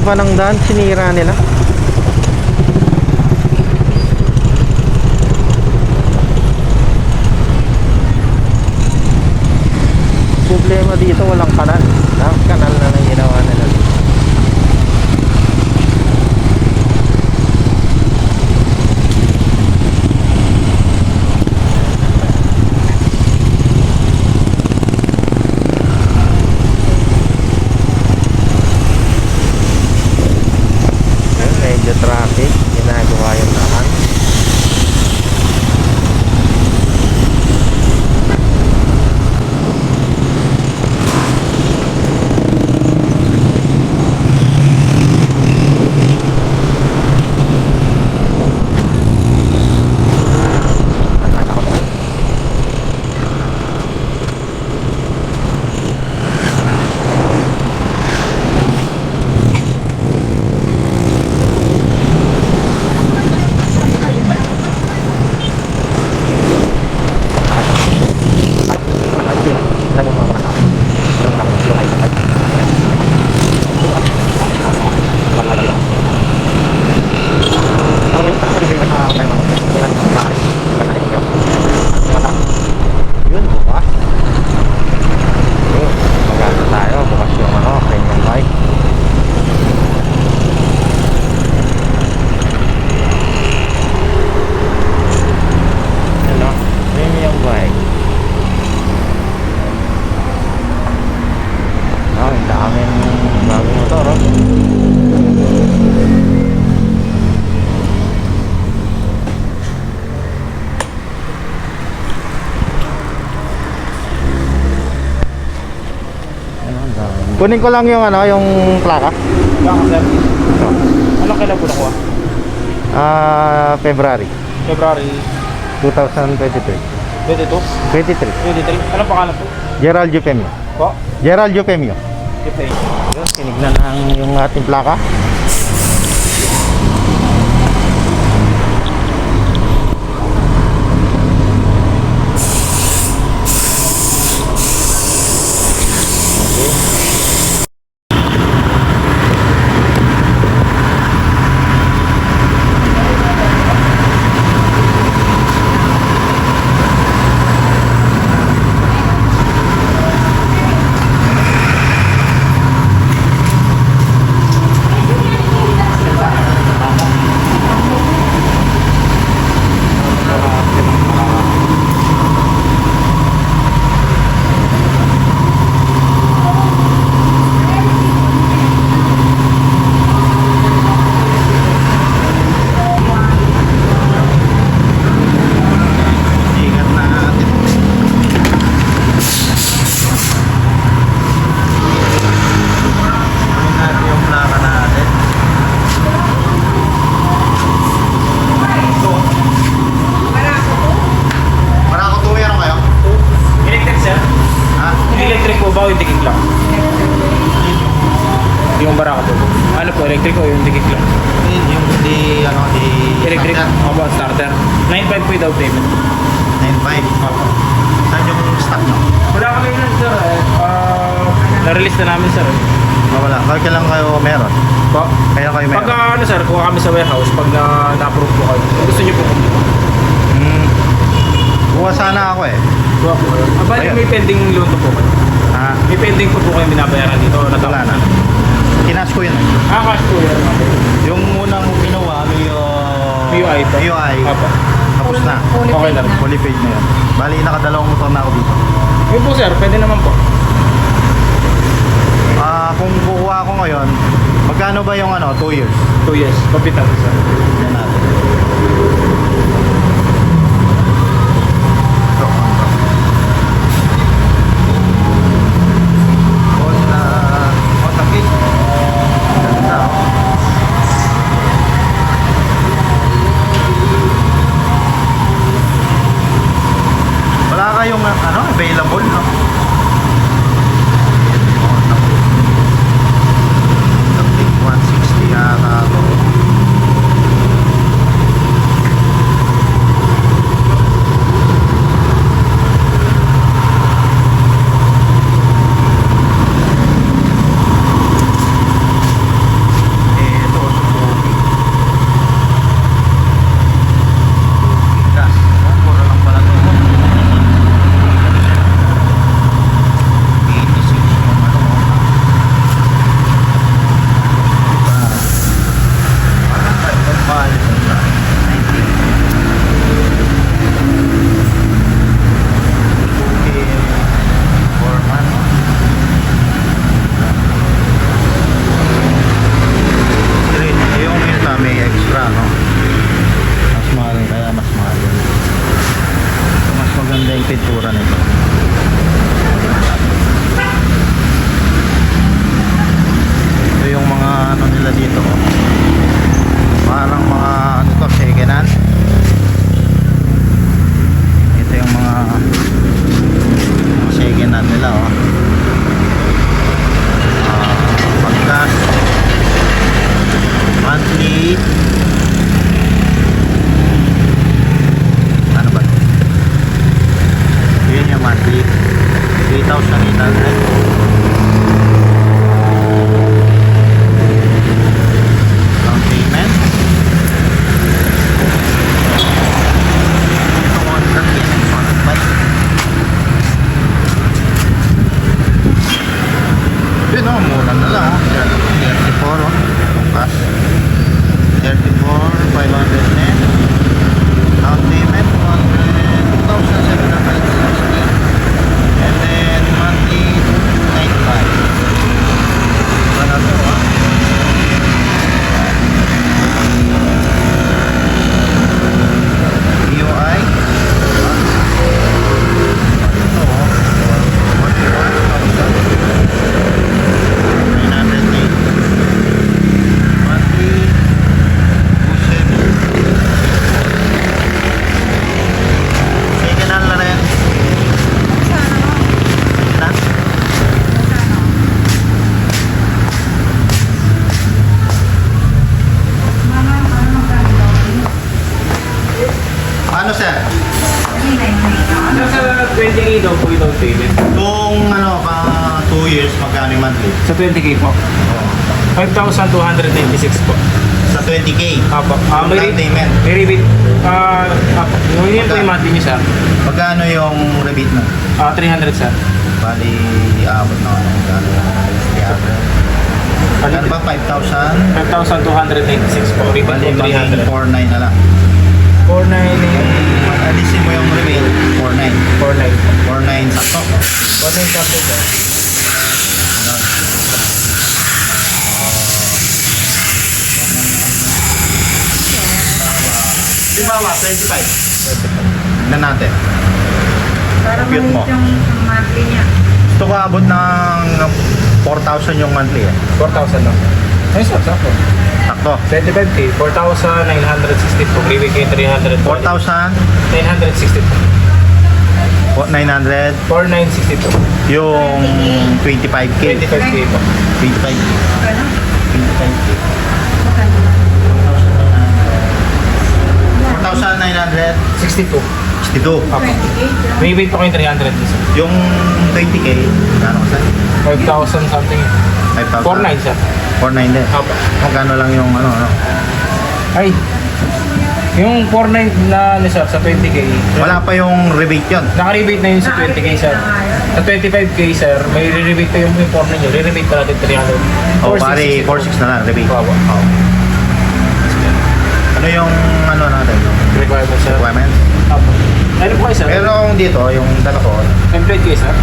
pa ng daan, sinira nila. Problema dito, walang kanal. Ang kanal na lang ginawa nila. Ayun, medyo traffic. Ginagawa yung naman. Yun, bukas. Yun, maganda tayo. Bukas yung ano, premium bike. Ano? Premium bike. Oh, ang daming bagong motor, oh. Ano, ang dami. Kunin ko lang yung ano, yung plaka. Sir. Anong kailan po nakuha? Ah, February February 2023. 22? 23. 23? Anong pangalan po? Gerald Jupemio. Po? Gerald Jupemio. Yun, tinignan na ang yung ating plaka. Ingat na natin. Kunin natin yung plaka natin. Marako to meron kayo? Electric sir? Ha? Electric po ba o yung dikik lang? Yung barako po. Ano po, electric o yung dikik lang? Yung di, ano, di... Electric? starter. Opo, starter. 9.5 po yung down payment. 9.5. Opo. Saan yung stock nyo? Wala kami yun sir eh. Ah, na-release na namin sir. eh. Ah, wala. Kaya lang kayo meron. Po? Kaya kayo meron. Pag ah, ano sir, kuha kami sa warehouse, pag na, na-approve po kayo. Kung gusto nyo po. Hmm. Bukas sana ako eh. Kuha po kayo. Ah, bali, Ayun. may pending loan po po kayo. Ha? May pending po po kayo binabayaran dito. Wala na. Kinas ko yun. Ah, cash po yan. Yung unang ginawa, may uh, MIUI po. MIUI. Opo. Tapos na. Okay na rin. Fully paid na yun. Bali, nakadalawang motor na ako dito. Yun po sir, pwede naman po. Ah, kung kukuha ako ngayon, magkano ba yung ano, 2 years? 2 years. Kapitan sir. Yan natin. 20k daw po yung down payment. Kung ano, pa 2 years, magkano yung monthly? Sa 20k po. 5,296 po. Sa 20k. Apo. Ah, may, Down payment. may rebate. Ah, apo. Yung yun po yung monthly niya, sir. Magkano yung rebate mo? Ah, 300, sir. Bali, aabot na ano. Magkano Magkano ba? 5,000? 5,296 po. Rebate Bali, po maging 300. 4,900 na lang. 498. Alisin mo yung rebate, 4,900. 49. 4,900 sakto. 49 something, sir. Di ba, 25? Tignan natin. Para Cute mo. yung monthly niya. Ito ko abot ng 4,000 yung monthly eh. 4,000 lang. Ayun, sir. Sakto. Sakto. 25k. 4,960 po. Rebate kayo 300. 4,000, 960 po. 900, 4,960 po. yung 25k. 25k po. 25k. Ano? 25k. Magkano? 4,962. 62. 62. Apo. 28. Rebate po kayo 300 din, sir. Yung 20k, kano ka sir? 5,000 something. 5,000. 4,900 sir. 4,900 din. Apo. Magkano lang yung ano, ano? Ay. Yung 4,900 na ano sir, sa 20k. Wala pa yung rebate yun. Naka-rebate na yun sa 20k sir. Sa 25k sir, may re-rebate pa yung yung 4 ninyo. Re-rebate pa natin 300. O, pare, 4,600 na lang, rebate. Opo. Oo. Ano yung ano natin? Yung Requirement sir. requirements? Opo. Ano po kayo sir? Pero dito, yung dala ko, Employed kayo sir?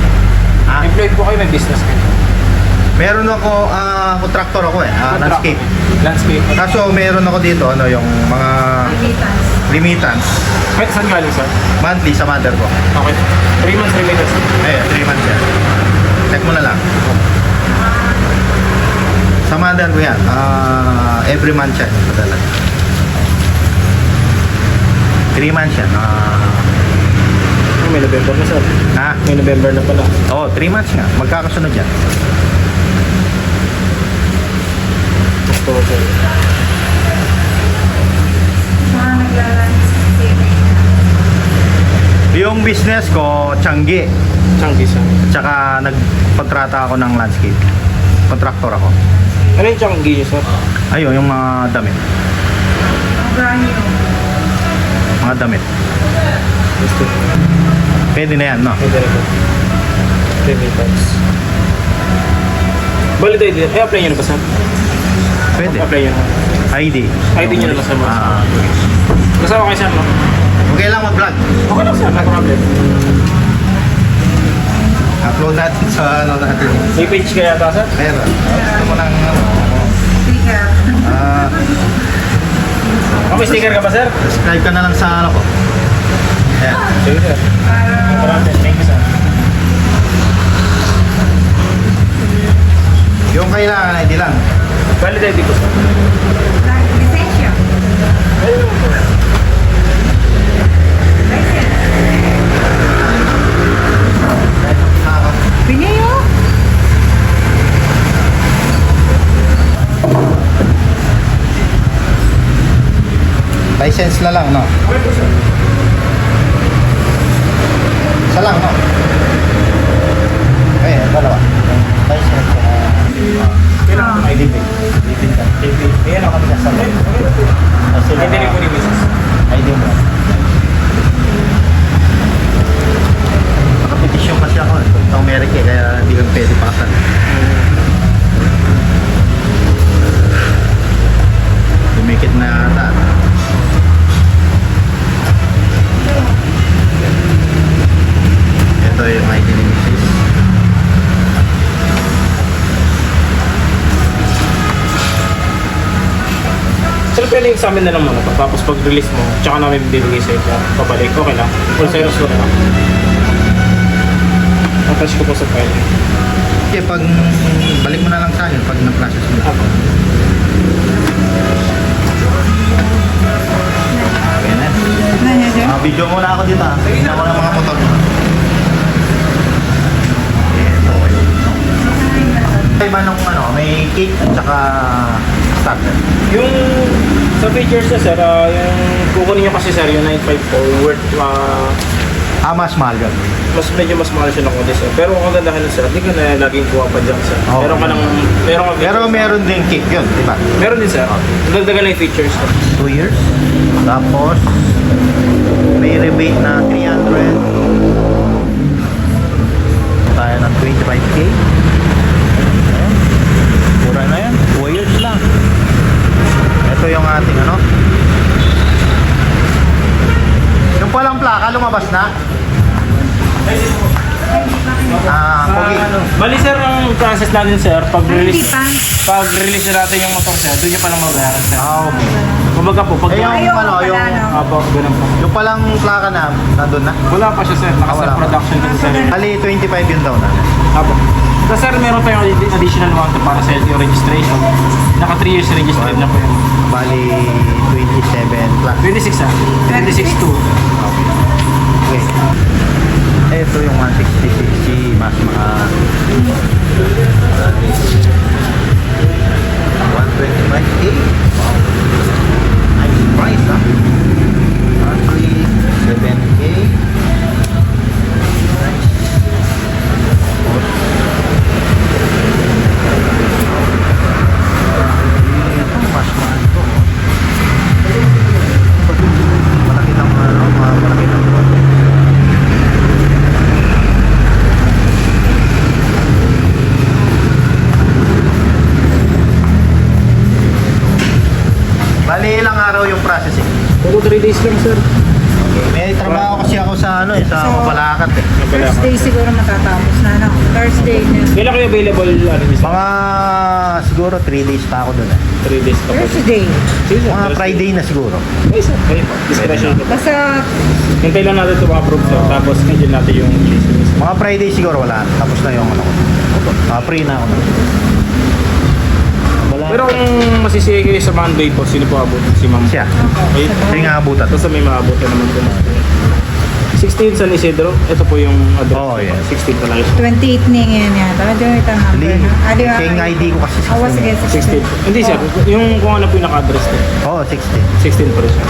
ah, Employed po kayo, may business kayo. Meron ako, ah, contractor ako eh, ah, landscape. Landscape. Kaso meron ako dito, ano, yung mga Remittance. remittance, Kahit saan galing sir? monthly sa mother ko. Okay. 3 months remittance. Eh, 3 months yan. Check mo na lang. Sa mother ko yan, ah, every month yan. Padala. 3 months yan. Ah, Oh, may November na sir. ha? May November na pala. Oo, 3 months nga. Magkakasunod yan. Saving. Yung business ko, Changi. Changi sir. Tsaka nagkontrata ako ng landscape. Contractor ako. Ano yung Changi sir? Ayun, yung mga damit. Mga damit. Gusto. Pwede na yan, no? May dalawa. Remittance. Bali tayo dito. Eh, apply nyo na ba sir? Pwede. Apply na. ID. ID nyo na lang sa mga. Ah, Kasama kayo sir no? okay lang mag-vlog. Okay lang sir, no problem. Upload natin sa ano natin. May page kaya ata sir? Meron. Gusto mo ng ano. Sticker. Ah, Oh, may sticker ka ba sir? subscribe ka na lang sa ano ko. Ayan. Sige sir. Maraming thank you sir. Yung kailangan, ID lang. Valid ID ko. Lisensya. License. Pinayo. License na lang, no? Po. Isa lang, no? Eh, dalawa. License. Uh, Kailangan ID pa. Bibin. Ayan ako kami nasa loob. Kasi Hindi ni Mrs. ID mo. Nakapetisyon kasi ako. Itong eh, kaya hindi pwede pasan. Dumikit na ata. Ito yung ID pwede sa amin na lang muna. Tapos pag-release mo, tsaka namin bibigay sa inyo. Pabalik, okay lang. Full service ko na lang. Attach ko po sa file. Okay, pag balik mo na lang sa akin pag na-process mo. Ako. Okay na. Ah, video muna ako dito ah. Tignan ko ng mga motor. Iba nung ano, may cake at saka starter. Yung sa features niya, sir, ah, yung kukunin nyo kasi, sir, yung 954 worth, ah, Ah, mas mahal yun. mas medyo mas mahal siya ng konti, sir. Pero ang kagandahan nun, sir, hindi ka na laging kuha pa dyan, sir. Oo. Meron ka ng, meron ka Pero meron din cake yun, di ba? Meron din, sir. Dagdagan na yung features. Sir. 2 years. Tapos, may rebate na 300. Tayo ng 25k. Ayan. Mura na yan. 2 years lang. Ito yung ating ano. Yung palang plaka, lumabas na. Ah, pogi. ano, bali, sir, ang process natin, sir, Hindi pag-release, pa. pag-release na natin yung motor, sir, doon nyo palang mabayaran, sir. Ah, okay. Kumbaga po, pag... Eh, yung ano, yung... wala na. Apo, ganun po. Yung palang plaka na, nandun na. Wala pa siya, sir. Ah, wala pa. Naka-production kasi, sir. Ali, 25 yun daw na. Apo. So sir, meron tayong additional amount para sa LTO registration. Naka 3 years registered na po yun. Bali, 27 plus. 26 ah. 26 2. Okay. Okay. Ito yung 160 mas mga... Uh, 125A. Wow. Nice price ah. 137A. 3 days lang, sir. Okay. May trabaho kasi ako sa ano eh, sa So, Mapalakat eh. Thursday siguro matatapos na, no? Thursday na. Kailan kayo available, ano, Mr. Mga siguro 3 days pa ako doon eh. 3 days pa po. Thursday. Sige, sir. Mga Thursday. Friday na siguro. Okay, sir. Okay po. Discretion ko. Basta, Hintay lang natin ito ma-approve, sir. Tapos, schedule natin yung release. Mga Friday siguro wala. Tapos na yung ano ko. Ah, free na ako. na. Pero kung masisiya kayo sa Monday po, sino po abot? Si Ma'am. siya. Okay. Siya nga abutan. Tapos may maabot na naman po natin. 16 San Isidro. Ito po yung address. Oh, yeah. 16 pala yun. 28 na ngayon yata. Ano yung ito number? Hindi. Ah, di ba? Siya yung ID ko kasi Ah, was 16. 16. Hindi sir, yung kung ano po yung naka-address ko. Oo, 16. 16 pa rin siya.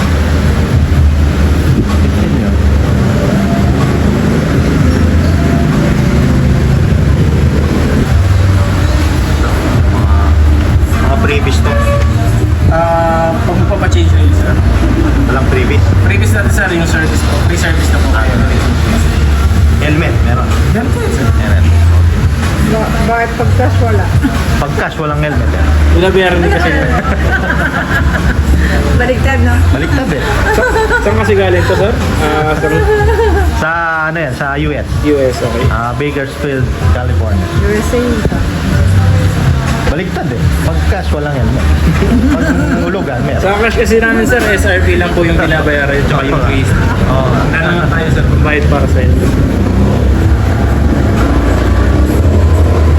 Pag magpapa-change oil sir. Walang previous. Previous natin sir, yung service po. Free service na po tayo. Helmet, meron. Yun sir. Meron. Ba- Bakit pagkas wala? Pag cash, walang helmet. Eh. Binabayaran din kasi. Baliktad, no? Baliktad eh. Sa- Saan kasi galing to sir? Ah, sa Sa ano yan, sa US. US, okay. Ah, Bakersfield, California. USA. Baliktad eh. Pag cash, walang helmet. Pag hulugan, meron. Sa cash kasi namin sir, SRP lang po yung binabayaran tsaka yung fees. Oo. Ano na tayo sir, provide para sa inyo.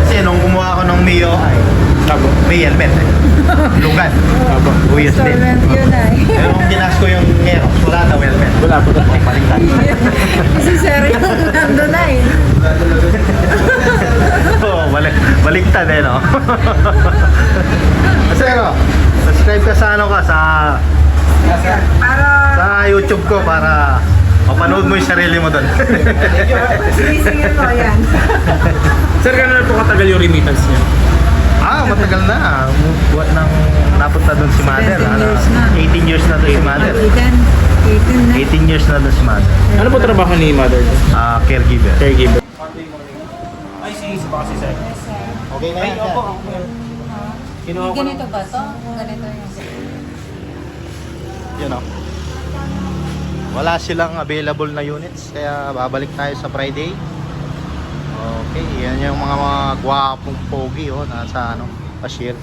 Kasi nung gumawa ako ng Mio, ay, Tapos, may helmet eh. Lugan. Two years din. Installment yun ay. Pero kung ginas ko yung Aerox, wala na welfare. Wala po. May baliktad. Kasi sir yung nandun na eh. Baliktad eh, no? Kasi ano, subscribe ka sa ano ka, sa, Para sa YouTube ko para mapanood mo yung sarili mo doon. sisingin mo yan. Sir, gano'n na po katagal yung remittance niya? ah, matagal na. Buwan nang napunta doon si Mother. 17 Ano, years na. 18 years na doon si Mother. 18. 18 na. 18 years na doon si Mother. Ano po trabaho ni mother? Ah, caregiver. Caregiver. Ay, si si sir. Okay na yan. Kinuha ko Ganito ba to? Ganito yung... Yun o. Wala silang available na units kaya babalik tayo sa Friday. Okay, yan yung mga mga gwapong pogi oh, nasa ano, cashier.